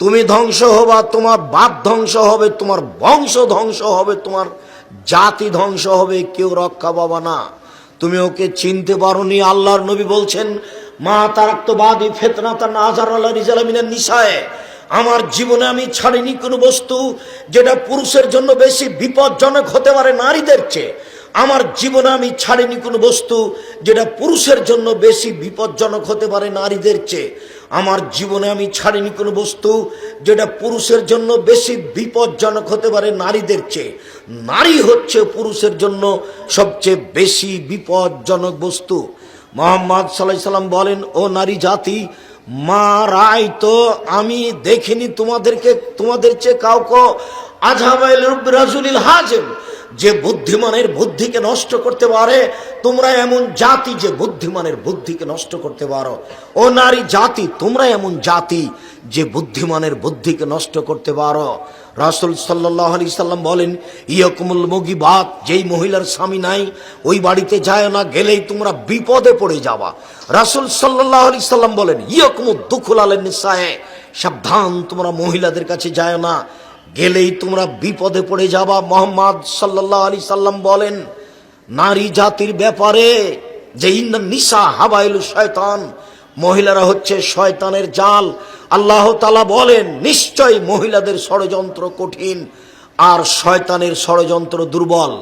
তুমি ধ্বংস হবা, তোমার বাপ ধ্বংস হবে, তোমার বংশ ধ্বংস হবে, তোমার জাতি ধ্বংস হবে, কেউ রক্ষা পাবা না। তুমি ওকে চিনতে পারোনি, আল্লাহর নবী বলছেন, মা তারাক্তবাদী ফেতনাতা নাজার আল্লাহ রিজালামিনের নিশায়। আমার জীবনে আমি ছাড়িনি কোনো বস্তু যেটা পুরুষের জন্য বেশি বিপজ্জনক হতে পারে নারীদের চেয়ে। আমার জীবনে আমি ছাড়িনি কোনো বস্তু যেটা পুরুষের জন্য বেশি বিপজ্জনক হতে পারে নারীদের চেয়ে। আমার জীবনে আমি ছাড়িনি কোনো বস্তু যেটা পুরুষের জন্য বেশি বিপজ্জনক হতে পারে নারীদের চেয়ে। নারী হচ্ছে পুরুষের জন্য সবচেয়ে বেশি বিপজ্জনক বস্তু। মোহাম্মদ সাল্লাহ সাল্লাম বলেন, ও নারী জাতি মা রায় তো আমি দেখিনি তোমাদেরকে, তোমাদের চেয়ে কাউকে। আজহাবাইল রাজুলিল হাজেম যে বুদ্ধিমানের বুদ্ধিকে নষ্ট করতে পারে, তোমরা এমন জাতি যে বুদ্ধিমানের বুদ্ধিকে নষ্ট করতে পারো। ও নারী জাতি, তোমরা এমন জাতি যে বুদ্ধিমানের বুদ্ধিকে নষ্ট করতে পারো। রাসুল সাল্লাহ আলি সাল্লাম বলেন, ইয়কুমুল মুগিবাত, যেই মহিলার স্বামী নাই, ওই বাড়িতে যায় না, গেলেই তোমরা বিপদে পড়ে যাবা। রাসুল সাল্লাহ আলি সাল্লাম বলেন, ইয়কুমুদ দুখুল আলেন নিসায়, সাবধান, তোমরা মহিলাদের কাছে যায় না। গেলেই তোমরা বিপদে পড়ে যাবা, মোহাম্মদ সাল্লাহ আলি সাল্লাম বলেন, নারী জাতির ব্যাপারে যে নিশা হাবাইল শয়তান, মহিলারা হচ্ছে শয়তানের জাল। আল্লাহ তালা বলেন, নিশ্চয় মহিলাদের ষড়যন্ত্র কঠিন আর শয়তানের ষড়যন্ত্র দুর্বল।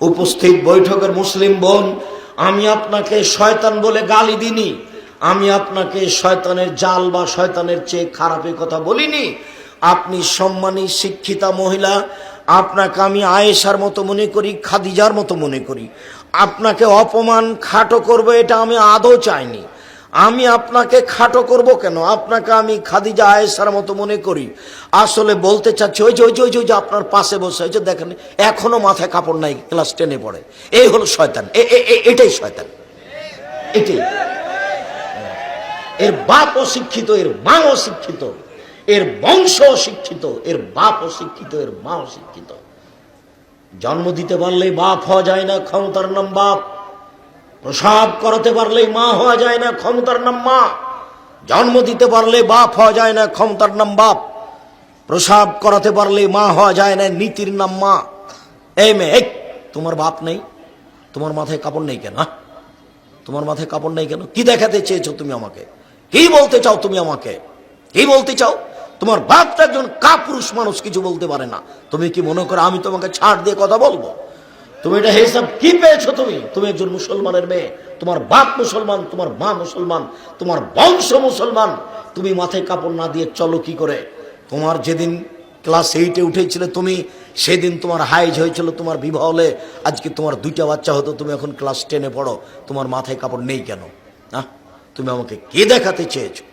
উপস্থিত বৈঠকের মুসলিম বোন, আমি আপনাকে শয়তান বলে গালি দিনি আমি আপনাকে শয়তানের জাল বা শয়তানের চেয়ে খারাপের কথা বলিনি আপনি সম্মানী শিক্ষিতা মহিলা, আপনাকে আমি আয়েশার মতো মনে করি, খাদিজার মতো মনে করি। আপনাকে অপমান খাটো করব, এটা আমি আদৌ চাইনি। আমি আপনাকে খাটো করব কেন? আপনাকে আমি খাদিজা আয়েশার মতো মনে করি। আসলে বলতে চাচ্ছি, ওই যে ওই যে ওই যে ওই যে আপনার পাশে বসে হয়েছে দেখেন, এখনও মাথায় কাপড় নাই, ক্লাস টেনে পড়ে। এই হলো শয়তান এটাই শয়তান। এটাই। এর বাপ অশিক্ষিত এর মা অশিক্ষিত এর বংশ শিক্ষিত, এর বাপ অশিক্ষিত এর মা অশিক্ষিত জন্ম দিতে পারলেই বাপ হওয়া যায় না, ক্ষমতার নাম বাপ। প্রসাব করাতে পারলেই মা হওয়া যায় না, ক্ষমতার নাম মা। জন্ম দিতে পারলে বাপ হওয়া যায় না, ক্ষমতার নাম বাপ। প্রসাব করাতে পারলে মা হওয়া যায় না, নীতির নাম মা। এই মেয়ে তোমার বাপ নেই? তোমার মাথায় কাপড় নেই কেন হ্যাঁ? তোমার মাথায় কাপড় নেই কেন? কি দেখাতে চেয়েছো তুমি আমাকে? কি বলতে চাও তুমি আমাকে? কি বলতে চাও? তোমার বাপ তো একজন কাপুরুষ মানুষ, কিছু বলতে পারে না। তুমি কি মনে করো আমি তোমাকে ছাড় দিয়ে কথা বলব? তুমি এটা হিসাব কি পেয়েছ তুমি? তুমি একজন মুসলমানের মেয়ে। তোমার বাপ মুসলমান, তোমার মা মুসলমান, তোমার বংশ মুসলমান। তুমি মাথায় কাপড় না দিয়ে চলো কি করে? তোমার যেদিন ক্লাস এইটে উঠেছিলে তুমি, সেদিন তোমার হাইজ হয়েছিল তোমার বিবাহ হলে। আজকে তোমার দুইটা বাচ্চা হতো, তুমি এখন ক্লাস টেনে পড়ো। তোমার মাথায় কাপড় নেই কেন? না তুমি আমাকে কে দেখাতে চেয়েছো?